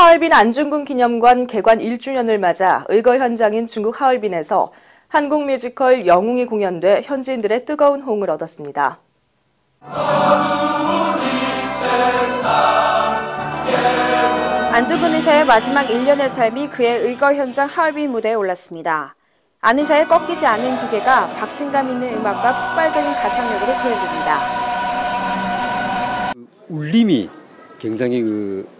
하얼빈 안중근 기념관 개관 1주년을 맞아 의거 현장인 중국 하얼빈에서 한국 뮤지컬 영웅이 공연돼 현지인들의 뜨거운 호응을 얻었습니다. 안중근 의사의 마지막 1년의 삶이 그의 의거 현장 하얼빈 무대에 올랐습니다. 안 의사의 꺾이지 않는 기계가 박진감 있는 음악과 폭발적인 가창력으로 표현됩니다. 울림이 굉장히 그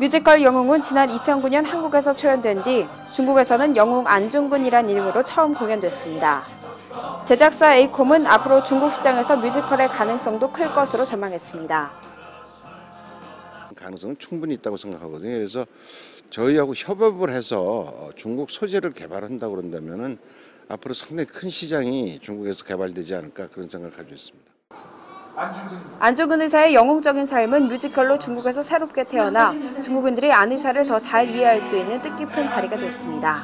뮤지컬 영웅은 지난 2009년 한국에서 초연된 뒤 중국에서는 영웅 안중근이란 이름으로 처음 공연됐습니다. 제작사 에이콤은 앞으로 중국 시장에서 뮤지컬의 가능성도 클 것으로 전망했습니다. 가능성은 충분히 있다고 생각하거든요. 그래서 저희하고 협업을 해서 중국 소재를 개발한다고 그런다면은 앞으로 상당히 큰 시장이 중국에서 개발되지 않을까 그런 생각을 가지고 있습니다. 안중근 의사의 영웅적인 삶은 뮤지컬로 중국에서 새롭게 태어나 중국인들이 안 의사를 더 잘 이해할 수 있는 뜻깊은 자리가 됐습니다.